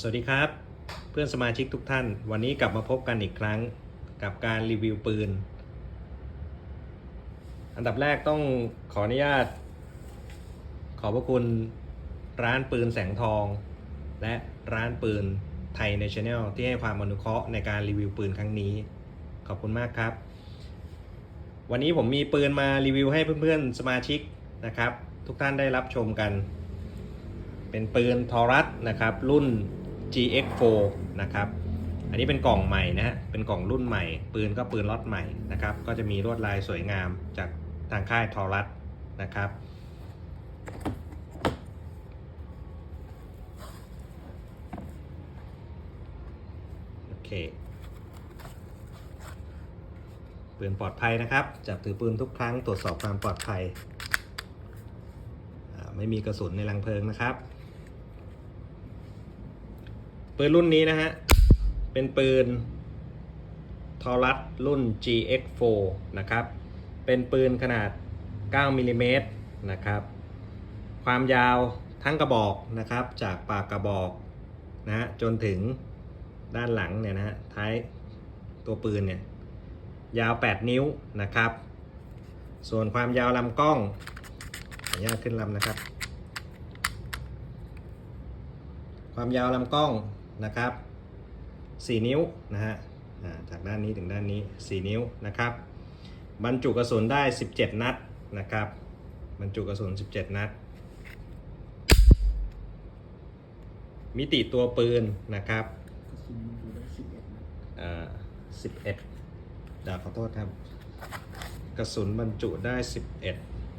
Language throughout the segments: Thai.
สวัสดีครับ เพื่อนสมาชิกทุกท่าน วันนี้กลับมาพบกันอีกครั้งกับการรีวิวปืน อันดับแรกต้องขออนุญาต ขอบพระคุณร้านปืนแสงทอง และร้านปืนไทยในช n แนลที่ให้ความอนุเคราะห์ในการรีวิวปืนครั้งนี้ ขอบคุณมากครับ วันนี้ผมมีปืนมารีวิวให้เพื่อนๆสมาชิกนะครับ ทุกท่านได้รับชมกัน เป็นปืนทอรัสนะครับรุ่น GX4 นะครับ อันนี้เป็นกล่องใหม่นะฮะ เป็นกล่องรุ่นใหม่ ปืนก็ปืนล็อตใหม่นะครับ ก็จะมีลวดลายสวยงามจากทางค่ายทอรัสนะครับ โอเค ปืนปลอดภัยนะครับ จับถือปืนทุกครั้งตรวจสอบความปลอดภัย ไม่มีกระสุนในรังเพลิงนะครับ ปืนรุ่นนี้นะฮะ เป็นปืนทอรัสรุ่น GX4 นะครับ เป็นปืนขนาด 9มิลลิเมตรนะครับ ความยาวทั้งกระบอกนะครับ จากปากกระบอกนะฮะจนถึงด้านหลังเนี่ยนะฮะท้ายตัวปืนเนี่ยยาว 8 นิ้วนะครับ ส่วนความยาวลำกล้องขออนุญาตขึ้นลำนะครับ ความยาวลำกล้อง นะครับ 4 นิ้วนะฮะอ่าจากด้านนี้ถึงด้านนี้ 4 นิ้วนะครับ บรรจุกระสุนได้ 17 นัดนะครับ บรรจุกระสุน 17 นัด มิติตัวปืนนะครับกระสุนอยู่ได้สิบเอ็ดนัดอ่า11ดาขอโทษครับ กระสุนบรรจุได้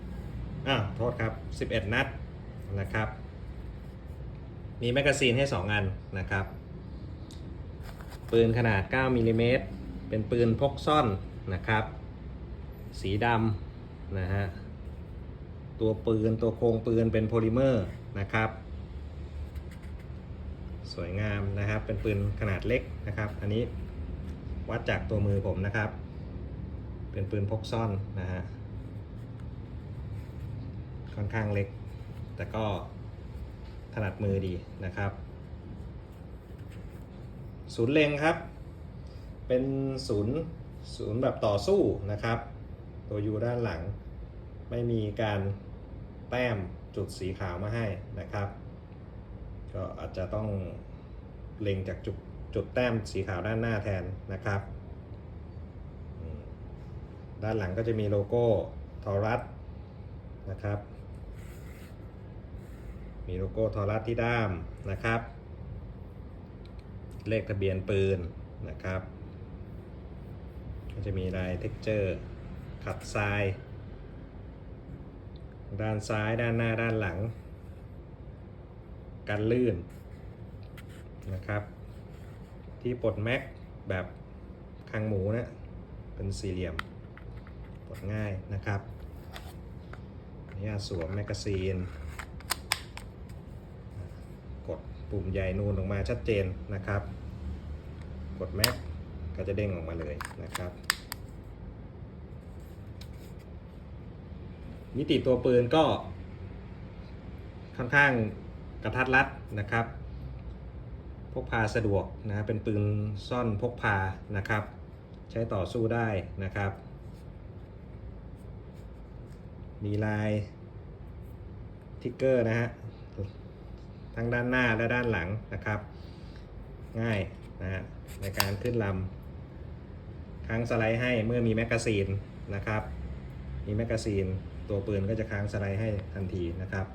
11อ่าโทษครับ 11 นัดนะครับ มีแมกกาซีนให้ 2 อันนะครับ ปืนขนาด 9มิลลิเมตรเป็นปืนพกซ่อนนะครับ สีดำนะฮะ ตัวปืนตัวโครงปืนเป็นโพลิเมอร์นะครับ สวยงามนะครับ เป็นปืนขนาดเล็กนะครับ อันนี้วัดจากตัวมือผมนะครับ เป็นปืนพกซ่อนนะฮะ ค่อนข้างเล็ก แต่ก็ นัดมือดีนะครับศูนย์เล็งครับ เป็นศูนย์ศูนย์แบบต่อสู้นะครับ ตัวยูด้านหลัง ไม่มีการแต้มจุดสีขาวมาให้นะครับ ก็อาจจะต้องเล็งจากจุดจุดแต้มสีขาวด้านหน้าแทนนะครับ ด้านหลังก็จะมีโลโก้ทอรัสนะครับ มีโลโก้ทอรัสที่ด้ามนะครับ เลขทะเบียนปืนนะครับก็จะมีลายเท็กเจอร์ขัดทราย ด้านซ้ายด้านหน้าด้านหลัง กันลื่นนะครับ ที่ปลดแม็กแบบคางหมูนะเป็นสี่เหลี่ยมปลดง่ายนะครับออนุญาตสวมแมกกาซีน กดปุ่มใหญ่นูนออกมาชัดเจนนะครับ กดแม็กก็จะเด้งออกมาเลยนะครับ มิติตัวปืนก็ ค่อนข้างกระทัดรัดนะครับ พกพาสะดวกนะเป็นปืนซ่อนพกพานะครับ ใช้ต่อสู้ได้นะครับ มีลายทิกเกอร์นะฮะ ทั้งด้านหน้าและด้านหลังนะครับ ง่ายนะฮะในการขึ้นลำค้างสไลด์ให้เมื่อมีแมกกาซีนนะครับ มีแมกกาซีนตัวปืนก็จะค้างสไลด์ให้ทันทีนะครับ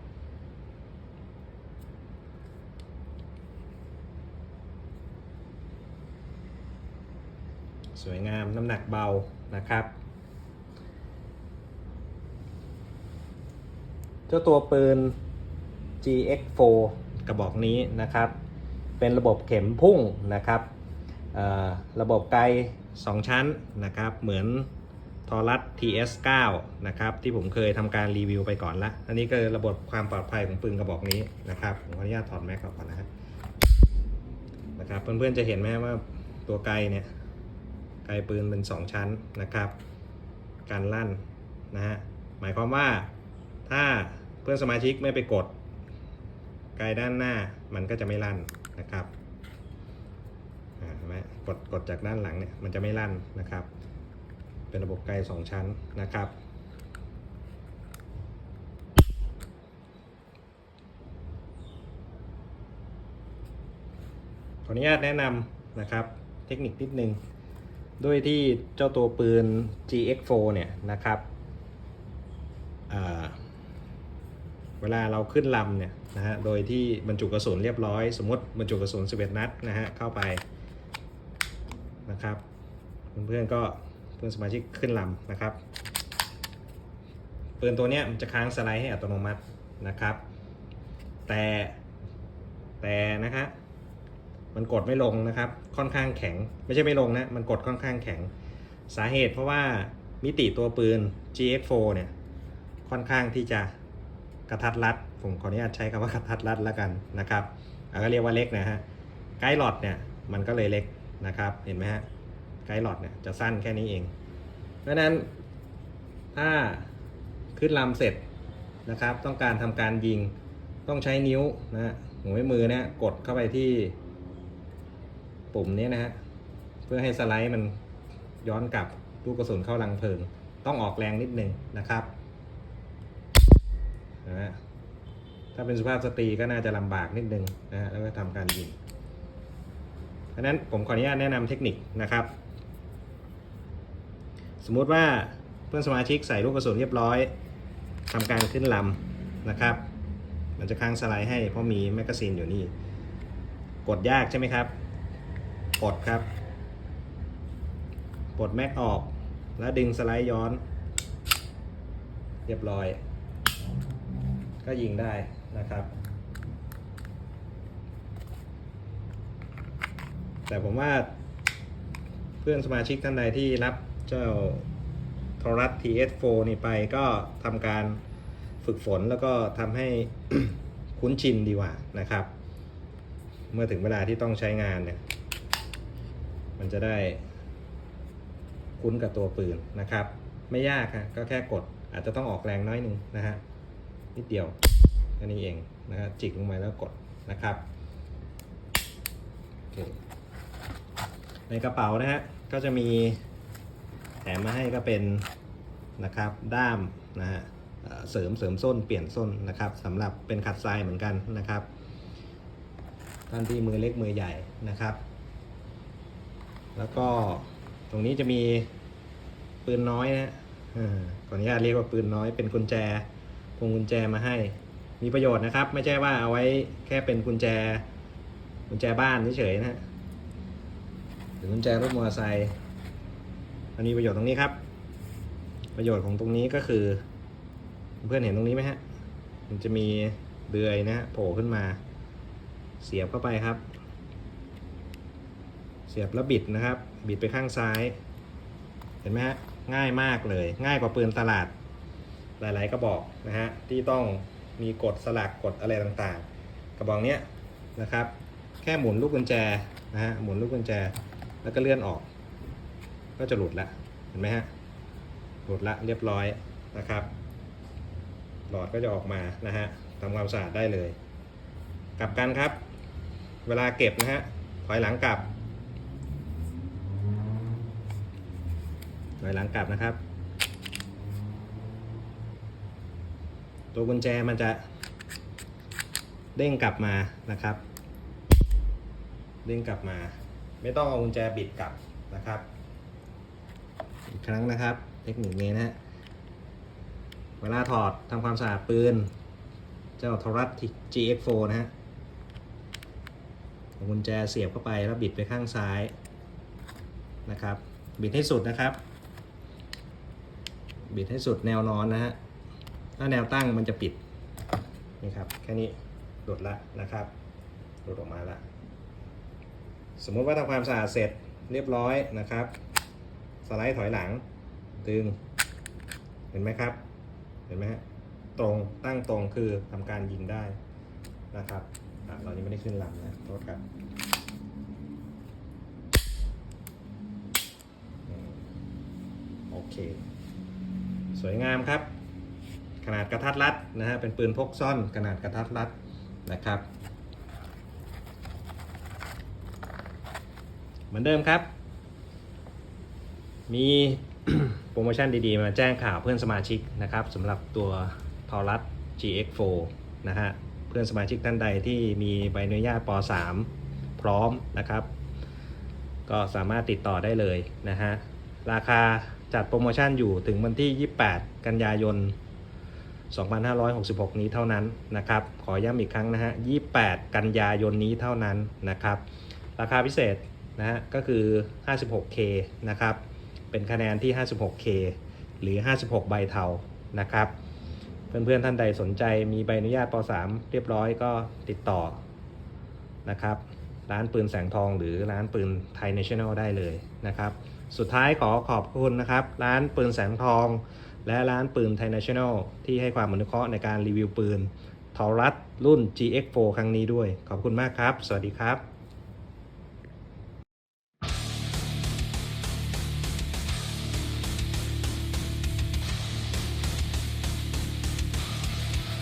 สวยงามน้ำหนักเบานะครับ เจ้าตัวปืน GX4 กระบอกนี้นะครับ เป็นระบบเข็มพุ่งนะครับระบบไกล 2 ชั้นนะครับ เหมือนทอรัส TS9 นะครับที่ผมเคยทำการรีวิวไปก่อนละอันนี้ก็ระบบความปลอดภัยของปืนกระบอกนี้นะครับผมขออนุญาตถอดแม็กออกก่อนนะครับนะครับเพื่อนๆจะเห็นไหมว่าตัวไกลเนี่ยไกลปืนเป็น 2 ชั้นนะครับ การลั่นนะฮะหมายความว่าถ้าเพื่อนสมาชิกไม่ไปกด ไกลด้านหน้ามันก็จะไม่ลั่นนะครับอ่าเห็นไหมกดกดจากด้านหลังเนี่ยมันจะไม่ลั่นนะครับ เป็นระบบไกลสองชั้นนะครับ ขออนุญาตแนะนำนะครับเทคนิคนิดนึงด้วยที่เจ้าตัวปืน GX4 เนี่ยนะครับอ่า เวลาเราขึ้นลำเนี่ยนะฮะโดยที่บรรจุกระสุนเรียบร้อยสมมติบรรจุกระสุน11 นัดนะฮะเข้าไปนะครับเพื่อนๆก็เพื่อนสมาชิกขึ้นลำนะครับปืนตัวเนี้ยมันจะค้างสไลด์ให้อัตโนมัตินะครับ แต่แต่นะครับมันกดไม่ลงนะครับค่อนข้างแข็งไม่ใช่ไม่ลงนะมันกดค่อนข้างแข็งสาเหตุเพราะว่ามิติตัวปืน GX4 เนี่ยค่อนข้างที่จะ กระทัดรัด ผมขออนุญาตใช้คำว่ากระทัดรัดแล้วกันนะครับก็เรียกว่าเล็กนะฮะไกด์หลอดเนี่ยมันก็เลยเล็กนะครับ เห็นไหมฮะไกด์หลอดเนี่ยจะสั้นแค่นี้เอง เพราะนั้นถ้าขึ้นลำเสร็จนะครับ ต้องการทำการยิงต้องใช้นิ้วนะฮะหัวมือนี่ยกดเข้าไปที่ปุ่มนี้นะฮะเพื่อให้สไลด์มันย้อนกลับลูกกระสุนเข้ารังเพลิง ต้องออกแรงนิดนึงนะครับ นะถ้าเป็นสุภาพสตรีก็น่าจะลำบากนิดนึงนะฮะแล้วก็ทำการยิงเพราะนั้นผมขออนุญาตแนะนำเทคนิคนะครับ สมมุติว่าเพื่อนสมาชิกใส่ลูกกระสุนเรียบร้อยทำการขึ้นลำนะครับ มันจะค้างสไลด์ให้เพราะมีแมกกาซีนอยู่นี่ กดยากใช่ไหมครับปลดครับปลดแม็กออก แล้วดึงสไลด์ย้อน เรียบร้อย ก็ยิงได้นะครับ แต่ผมว่าเพื่อนสมาชิกท่านใดที่รับเจ้าโทรทัศน์ TS4 นี่ไปก็ทำการฝึกฝนแล้วก็ทำให้คุ้นชินดีกว่านะครับ เมื่อถึงเวลาที่ต้องใช้งานเนี่ย มันจะได้คุ้นกับตัวปืนนะครับ ไม่ยากฮะก็แค่กดอาจจะต้องออกแรงน้อยหนึ่งนะฮะ นิดเดียวแค่นี้เองนะฮะจิกลงไปแล้วกดนะครับในกระเป๋านะฮะก็จะมีแถมมาให้ก็เป็นนะครับด้ามนะฮะเสริมเสริมส้นเปลี่ยนส้นนะครับสำหรับเป็นขัดทรายเหมือนกันนะครับ ท่านที่มือเล็กมือใหญ่นะครับ แล้วก็ตรงนี้จะมีปืนน้อยนะเออขออนุญาตเรียกว่าปืนน้อยเป็นกุญแจ พวงกุญแจมาให้ มีประโยชน์นะครับ ไม่ใช่ว่าเอาไว้แค่เป็นกุญแจกุญแจบ้านเฉยๆนะฮะหรือกุญแจรถมอเตอร์ไซค์มันมีประโยชน์ตรงนี้ครับ ประโยชน์ของตรงนี้ก็คือ เพื่อนเห็นตรงนี้ไหมฮะ มันจะมีเดือยนะฮะโผล่ขึ้นมา เสียบเข้าไปครับ เสียบแล้วบิดนะครับ บิดไปข้างซ้าย เห็นไหมฮะง่ายมากเลย ง่ายกว่าปืนตลาด หลาย ๆ กระบอกนะฮะที่ต้องมีกดสลักกดอะไรต่างๆ กระบอกเนี้ยนะครับแค่หมุนลูกกุญแจนะฮะหมุนลูกกุญแจแล้วก็เลื่อนออก ก็จะหลุดละเห็นไหมฮะหลุดละเรียบร้อยนะครับ หลอดก็จะออกมานะฮะทำความสะอาดได้เลย กลับกันครับ เวลาเก็บนะฮะถอยหลังกลับถอยหลังกลับนะครับ ตัวกุญแจมันจะเด้งกลับมานะครับ เด้งกลับมา ไม่ต้องเอากุญแจบิดกลับนะครับ อีกครั้งนะครับ เทคนิคนี้นะฮะเวลาถอดทำความสะอาดปืน เจ้าโทรทัศน์ GX4 นะฮะกุญแจเสียบเข้าไปแล้วบิดไปข้างซ้ายนะครับ บิดให้สุดนะครับ บิดให้สุดแนวนอนนะฮะ ถ้าแนวตั้งมันจะปิดนี่ครับแค่นี้หลุดละนะครับหลุดออกมาละสมมุติว่าทำความสะอาดเสร็จเรียบร้อยนะครับ สไลด์ถอยหลังดึงเห็นไหมครับ เห็นไหมฮะตรงตั้งตรงคือทำการยิงได้นะครับอะเรานี้ไม่ได้ขึ้นลำนะโทษครับโอเค สวยงามครับ ขนาดกระทัดรัดนะฮะเป็นปืนพกซ่อนขนาดกระทัดรัดนะครับ เหมือนเดิมครับ มีโปรโมชั่นดีๆ มาแจ้งข่าวเพื่อนสมาชิกนะครับสำหรับตัวทอรัส GX4 นะฮะเพื่อนสมาชิกท่านใดที่มีใบอนุญาตป .3 พร้อมนะครับ ก็สามารถติดต่อได้เลยนะฮะราคาจัดโปรโมชั่นอยู่ถึงวันที่ 28 กันยายน 2566 นี้เท่านั้นนะครับ ขอย้ำอีกครั้งนะฮะ 28 กันยายนนี้เท่านั้นนะครับ ราคาพิเศษนะฮะก็คือ 56K นะครับ เป็นคะแนนที่ 56K หรือ 56 ใบเทานะครับ เพื่อนๆท่านใดสนใจมีใบอนุญาตป .3 เรียบร้อยก็ติดต่อนะครับ ร้านปืนแสงทองหรือร้านปืนไทยเนชั่นแนลได้เลยนะครับ สุดท้ายขอขอบคุณนะครับ ร้านปืนแสงทอง และร้านปืนไทยนชั่นแนลที่ให้ความอนุเคราะห์ในการรีวิวปืนทอรัสรุ่น GX4 ครั้งนี้ด้วย ขอบคุณมากครับ สวัสดีครับ